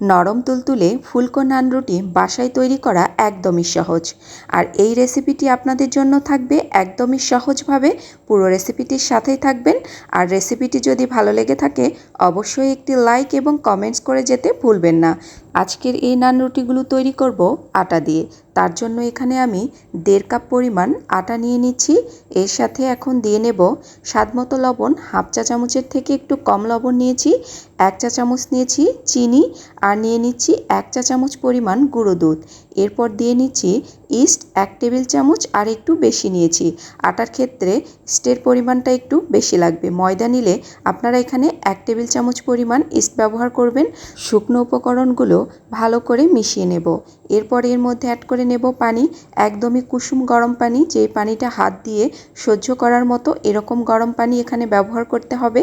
নরম তুলতুলে ফুলকো নান রুটি বাসায় তৈরি করা একদমই সহজ। আর এই রেসিপিটি আপনাদের জন্য থাকবে একদমই সহজভাবে। পুরো রেসিপিটির সাথেই থাকবেন। আর রেসিপিটি যদি ভালো লেগে থাকে, অবশ্যই একটি লাইক এবং কমেন্টস করে যেতে ভুলবেন না। আজকের এই নান রুটিগুলো তৈরি করব আটা দিয়ে। তার জন্য এখানে আমি দেড় কাপ পরিমাণ আটা নিয়ে নিচ্ছি। এর সাথে এখন দিয়ে নেব স্বাদমতো লবণ, হাফ চা চামচের থেকে একটু কম লবণ নিয়েছি, এক চা চামচ নিয়েছি চিনি, আর নিয়ে নিচ্ছি এক চা চামচ পরিমাণ গুঁড়ো দুধ। এরপর দিয়ে নিচ্ছি ইস্ট, এক টেবিল চামচ আর একটু বেশি নিয়েছি। আটার ক্ষেত্রে ইস্টের পরিমাণটা একটু বেশি লাগবে। ময়দা নিলে আপনারা এখানে এক টেবিল চামচ পরিমাণ ইস্ট ব্যবহার করবেন। শুকনো উপকরণগুলো ভালো করে মিশিয়ে নেব। এরপর এর মধ্যে অ্যাড করে নেব পানি। একদমই কুসুম গরম পানি যে পানিটা হাত দিয়ে সহ্য করার মতো এরকম গরম পানি এখানে ব্যবহার করতে হবে।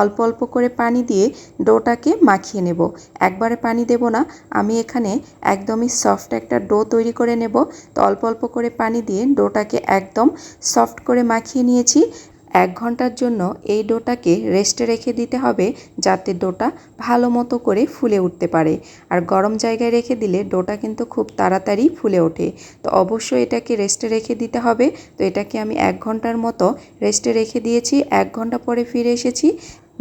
অল্প অল্প করে পানি দিয়ে ডোটাকে মাখিয়ে নেব। একবারে পানি দেব না। আমি এখানে একদমই সফট একটা ডো তৈরি করে নেব। তো অল্প অল্প করে পানি দিয়ে ডোটাকে একদম সফট করে মাখিয়ে নিয়েছি। এক ঘণ্টার জন্য এই ডোটাকে রেস্টে রেখে দিতে হবে যাতে ডোটা ভালো মতো করে ফুলে উঠতে পারে। আর গরম জায়গায় রেখে দিলে ডোটা কিন্তু খুব তাড়াতাড়ি ফুলে ওঠে। তো অবশ্যই এটাকে রেস্টে রেখে দিতে হবে। তো এটাকে আমি এক ঘণ্টার মতো রেস্টে রেখে দিয়েছি। এক ঘণ্টা পরে ফিরে এসেছি।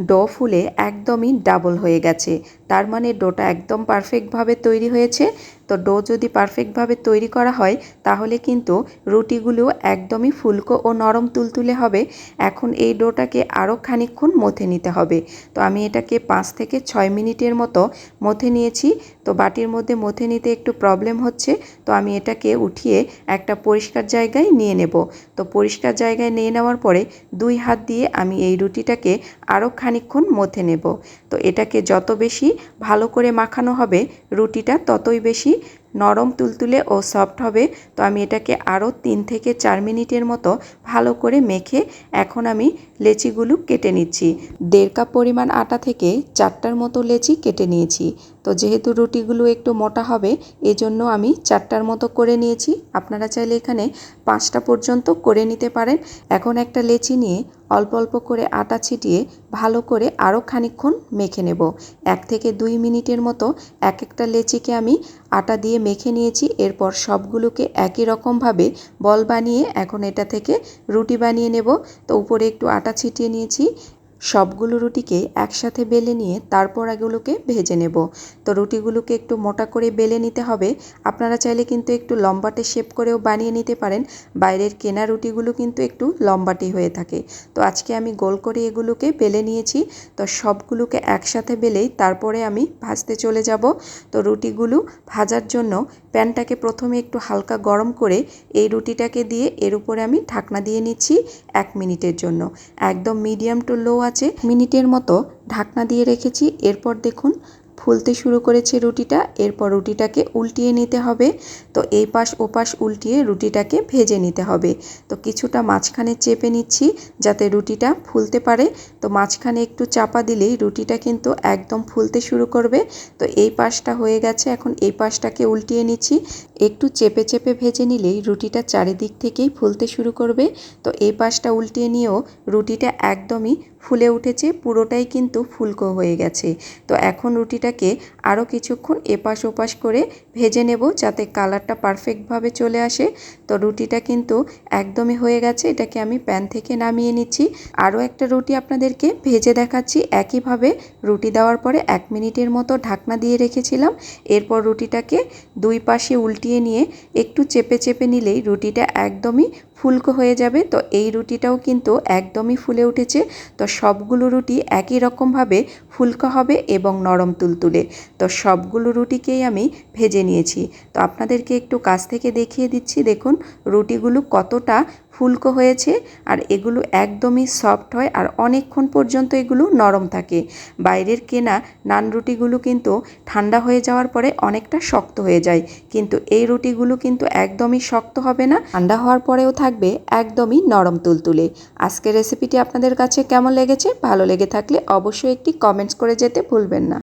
ডো ফুলে একদমই ডাবল হয়ে গেছে। তার মানে ডোটা একদম পারফেক্টভাবে তৈরি হয়েছে। তো ডো যদি পারফেক্টভাবে তৈরি করা হয়, তাহলে কিন্তু রুটিগুলো একদমই ফুলকো ও নরম তুলতুলে হবে। এখন এই ডোটাকে আরও খানিক্ষণ মথে নিতে হবে। তো আমি এটাকে পাঁচ থেকে ছয় মিনিটের মতো মথে নিয়েছি। তো বাটির মধ্যে মথে নিতে একটু প্রবলেম হচ্ছে। তো আমি এটাকে উঠিয়ে একটা পরিষ্কার জায়গায় নিয়ে নেব। তো পরিষ্কার জায়গায় নিয়ে নেওয়ার পরে দুই হাত দিয়ে আমি এই রুটিটাকে আরও খানিক্ষণ মথে নেব। তো এটাকে যত বেশি ভালো করে মাখানো হবে, রুটিটা ততই বেশি নরম তুলতুলে ও সফট হবে। তো আমি এটাকে আরও তিন থেকে চার মিনিটের মতো ভালো করে মেখে এখন আমি লেচিগুলো কেটে নিচ্ছি। দেড় কাপ পরিমাণ আটা থেকে চারটার মতো লেচি কেটে নিয়েছি। তো যেহেতু রুটিগুলো একটু মোটা হবে, এজন্য আমি চারটার মতো করে নিয়েছি। আপনারা চাইলে এখানে পাঁচটা পর্যন্ত করে নিতে পারেন। এখন একটা লেচি নিয়ে অল্প অল্প করে আটা ছিটিয়ে ভালো করে আরও খানিক্ষণ মেখে নেব। এক থেকে দুই মিনিটের মতো এক একটা লেচিকে আমি আটা দিয়ে মেখে নিয়েছি। এরপর সবগুলোকে একই রকমভাবে বল বানিয়ে এখন এটা থেকে রুটি বানিয়ে নেব। তো উপরে একটু আটা ছিটিয়ে নিয়েছি। সবগুলো রুটিকে একসাথে বেলে নিয়ে তারপর এগুলোকে ভেজে নেব। তো রুটিগুলোকে একটু মোটা করে বেলে নিতে হবে। আপনারা চাইলে কিন্তু একটু লম্বাটে শেপ করেও বানিয়ে নিতে পারেন। বাইরের কেনা রুটিগুলো কিন্তু একটু লম্বাটি হয়ে থাকে। তো আজকে আমি গোল করে এগুলোকে বেলে নিয়েছি। তো সবগুলোকে একসাথে বেলেই তারপরে আমি ভাজতে চলে যাব। তো রুটিগুলো ভাজার জন্য প্যানটাকে প্রথমে একটু হালকা গরম করে এই রুটিটাকে দিয়ে এর উপরে আমি ঢাকনা দিয়ে নিচ্ছি এক মিনিটের জন্য। একদম মিডিয়াম টু লো আছে, মিনিটের মতো ঢাকনা দিয়ে রেখেছি। এরপর দেখুন, ফুলতে শুরু করেছে রুটিটা। এরপর রুটিটাকে উল্টিয়ে নিতে হবে। তো এই পাশ ও পাশ উল্টিয়ে রুটিটাকে ভেজে নিতে হবে। তো কিছুটা মাঝখানে চেপে নিচ্ছি যাতে রুটিটা ফুলতে পারে। তো মাঝখানে একটু চাপা দিলেই রুটিটা কিন্তু একদম ফুলতে শুরু করবে। তো এই পাশটা হয়ে গেছে। এখন এই পাশটাকে উল্টিয়ে নিচ্ছি। একটু চেপে চেপে ভেজে নিলেই রুটিটা চারিদিক থেকেই ফুলতে শুরু করবে। তো এই পাশটা উল্টিয়ে নিয়েও রুটিটা একদমই ফুলে উঠেছে, পুরোটাই কিন্তু ফুলকো হয়ে গেছে। তো এখন রুটিটাকে আরও কিছুক্ষণ এপাশ ওপাশ করে ভেজে নেব যাতে কালারটা পারফেক্টভাবে চলে আসে। তো রুটিটা কিন্তু একদমই হয়ে গেছে, এটাকে আমি প্যান থেকে নামিয়ে নিচ্ছি। আরও একটা রুটি আপনাদেরকে ভেজে দেখাচ্ছি, একইভাবে রুটি দেওয়ার পরে এক মিনিটের মতো ঢাকনা দিয়ে রেখেছিলাম। এরপর রুটিটাকে দুই পাশে উল্টিয়ে নিয়ে একটু চেপে চেপে নিলেই রুটিটা একদমই ফুলকো হয়ে যাবে। তো এই রুটিটাও কিন্তু একদমই ফুলে উঠেছে। তো সবগুলো রুটি একই রকমভাবে ফুলকো হবে এবং নরম তুলতুলে। তো সবগুলো রুটিকেই আমি ভেজে নিয়েছি। তো আপনাদেরকে একটু কাছ থেকে দেখিয়ে দিচ্ছি। দেখুন, রুটিগুলো কতটা ফুলকো হয়েছে আর এগুলো একদমই সফট হয় আর অনেকক্ষণ পর্যন্ত এগুলো নরম থাকে। বাইরের কেনা নান রুটিগুলো কিন্তু ঠান্ডা হয়ে যাওয়ার পরে অনেকটা শক্ত হয়ে যায়। কিন্তু এই রুটিগুলো কিন্তু একদমই শক্ত হবে না। ঠান্ডা হওয়ার পরেও থাকবে একদমই নরম তুলতুলে। আজকের রেসিপিটি আপনাদের কাছে কেমন লেগেছে? ভালো লেগে থাকলে অবশ্যই একটি কমেন্টস করে যেতে ভুলবেন না।